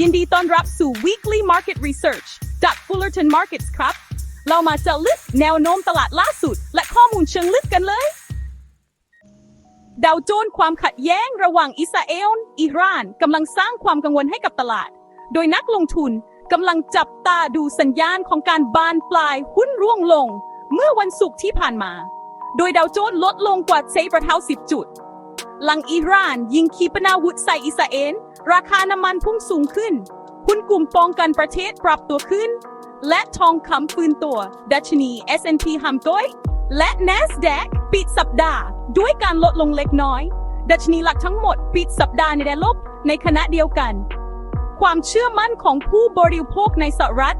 ยินดีต้อนรับสู่ Weekly Market Research จาก Fullerton Markets ครับ เรามาเจาะลึกแนวโน้มตลาดล่าสุด และข้อมูลเชิงลึกกันเลย ดาวโจนส์ความขัดแย้งระหว่างอิสราเอล อิหร่านกำลังสร้างความกังวลให้กับตลาด โดยนักลงทุนกำลังจับตาดูสัญญาณของการบานปลายหุ้นร่วงลง เมื่อวันศุกร์ที่ผ่านมา โดยดาวโจนส์ลดลงกว่าเซประเท้า10 จุด หลังอิหร่านยิงขีปนาวุธใส่อิสราเอล ราคาน้ำมันพุ่งสูงขึ้น หุ้นกลุ่มป้องกันประเทศปรับตัวขึ้น และทองคำฟื้นตัว ดัชนี S&P 500และ NASDAQ ปิดสัปดาห์ ด้วยการลดลงเล็กน้อย ดัชนีหลักทั้งหมดปิดสัปดาห์ในแดนลบในขณะเดียวกัน ความเชื่อมั่นของผู้บริโภคในสหรัฐ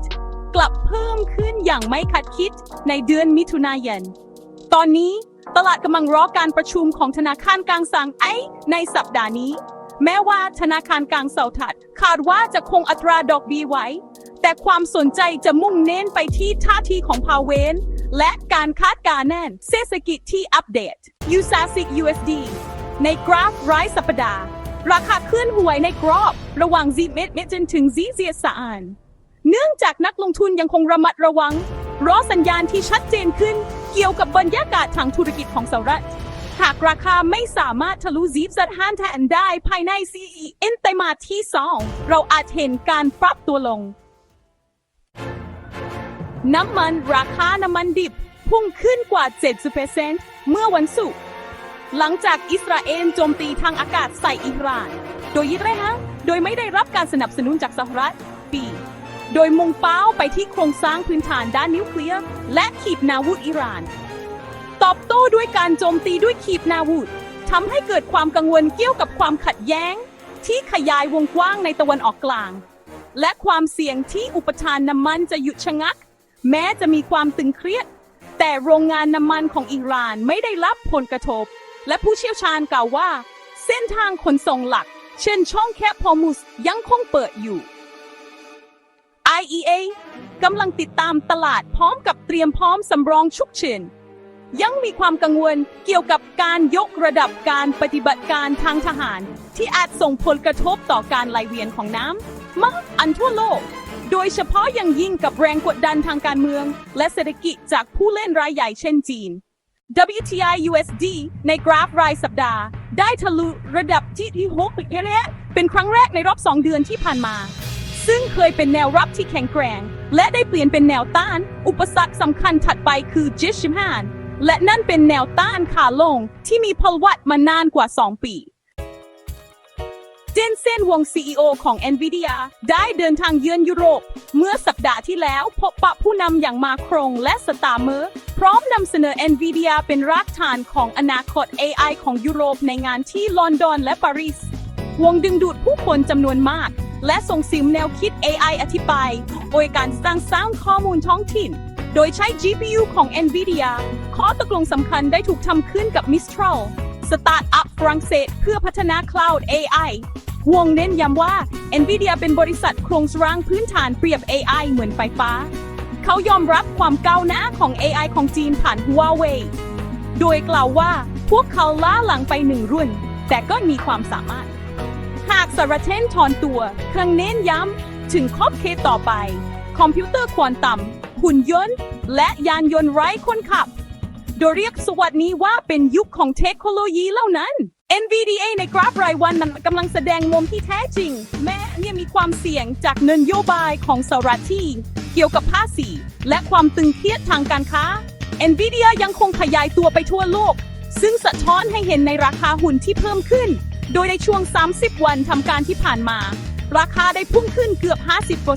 กลับเพิ่มขึ้นอย่างไม่คาดคิดในเดือนมิถุนายน ตอนนี้ตลาดกำลังรอการประชุมของธนาคารกลางสั่งไอในสัปดาห์นี้ แม้ว่าธนาคารกลางเซาทัดคาดว่าจะคงอัตราดอกเบี้ยไว้ แต่ความสนใจจะมุ่งเน้นไปที่ท่าทีของพาเวน และการคาดการณ์แน่นเศรษฐกิจที่อัปเดต USASIC USD ในกราฟรายสัปดาห์ ราคาขึ้นหวยในกรอบ ระหว่าง Z เมตเมจนถึง Z เซียสานเนื่องจากนักลงทุนยังคงระมัดระวังรอสัญญาณที่ชัดเจนขึ้นเกี่ยวกับบรรยากาศทางธุรกิจของสหรัฐ หากราคาไม่สามารถทะลุซีฟสัตห้านแทนได้ภายใน CE เอ็นไตมาที่ 2 เราอาจเห็นการปรับตัวลง น้ำมันราคาน้ำมันดิบ พุ่งขึ้นกว่า 70%เมื่อวันศุกร์หลังจากอิสราเอลโจมตีทางอากาศใส่อิหร่าน โดยยึดไรฮะโดยไม่ได้รับการสนับสนุนจากสหรัฐปี โดยมุ่งเป้าไปที่โครงสร้างพื้นฐานด้านนิวเคลียร์และขีปนาวุธอิหร่าน ตอบโต้ด้วยการโจมตีด้วยขีปนาวุธทำให้เกิดความกังวลเกี่ยวกับความขัดแย้ง ที่ขยายวงกว้างในตะวันออกกลาง และความเสี่ยงที่อุปทานน้ำมันจะหยุดชะงัก แม้จะมีความตึงเครียด แต่โรงงานน้ำมันของอิหร่านไม่ได้รับผลกระทบ และผู้เชี่ยวชาญกล่าวว่า เส้นทางขนส่งหลัก เช่นช่องแคบฮอร์มุสยังคงเปิดอยู่ IEA กำลังติดตามตลาดพร้อมกับเตรียมพร้อมสำรองฉุกเฉิน ยังมีความกังวลเกี่ยวกับการยกระดับการปฏิบัติการทางทหาร ที่อาจส่งผลกระทบต่อการไหลเวียนของน้ำมากอันทั่วโลก โดยเฉพาะอย่างยิ่งกับแรงกดดันทางการเมือง และเศรษฐกิจจากผู้เล่นรายใหญ่เช่นจีน WTI USD ในกราฟรายสัปดาห์ ได้ทะลุระดับที่ที่6อีกเป็นครั้งแรกในรอบ 2 เดือนที่ผ่านมา ซึ่งเคยเป็นแนวรับที่แข็งแกร่ง และได้เปลี่ยนเป็นแนวต้าน อุปสรรคสำคัญถัดไปคือจิชิมาน และนั่นเป็นแนวต้านขาลงที่มีพลวัตมานานกว่า 2 ปีเจนเซนวง CEO ของ NVIDIA ได้เดินทางเยือนยุโรป เมื่อสัปดาห์ที่แล้วพบปะผู้นำอย่างมาครงและสตาเมอร์ พร้อมนำเสนอ NVIDIA เป็นรากฐานของอนาคต AI ของยุโรปในงานที่ลอนดอนและปารีส วงดึงดูดผู้คนจำนวนมาก และส่งเสริมแนวคิด AI อธิบายโดยการสร้างสร้างข้อมูลท้องถิ่น โดยใช้ GPU ของ NVIDIA ข้อตกลงสำคัญได้ถูกทำขึ้นกับ Mistral สตาร์ทอัพฝรั่งเศสเพื่อพัฒนา Cloud AI วงเน้นย้ำว่า NVIDIA เป็นบริษัทโครงสร้างพื้นฐานเปรียบ AI เหมือนไฟฟ้า เขายอมรับความก้าวหน้าของ AI ของจีนผ่าน Huawei โดยกล่าวว่าพวกเขาล้าหลังไปหนึ่งรุ่น แต่ก็มีความสามารถ หากสารเทนถอนตัว ครื่องเน้นย้ำ ถึงขอบเขตต่อไป คอมพิวเตอร์ควอนตัม หุ่นยนต์ และยานยนต์ไร้คนขับ โดยเรียกสวัสดนี้ว่าเป็นยุคของเทคโนโลยีเหล่านั้น NVDA ในกราฟรายวันมันกำลังแสดงมุมที่แท้จริง แม้เนี่ยมีความเสี่ยงจากนโยบายของสหรัฐที่เกี่ยวกับภาษีและความตึงเครียดทางการค้า NVIDIA ยังคงขยายตัวไปทั่วโลก ซึ่งสะท้อนให้เห็นในราคาหุ่นที่เพิ่มขึ้น โดยในช่วง 30 วันทำการที่ผ่านมา ราคาได้พุ่งขึ้นเกือบ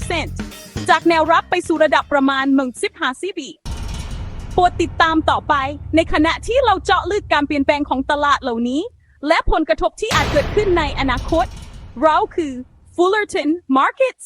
50% จากแนวรับไปสู่ระดับประมาณ1 5บีโปรดติดตามต่อไป ในขณะที่เราเจาะลึกการเปลี่ยนแปลงของตลาดเหล่านี้ และผลกระทบที่อาจเกิดขึ้นในอนาคต เราคือ Fullerton Markets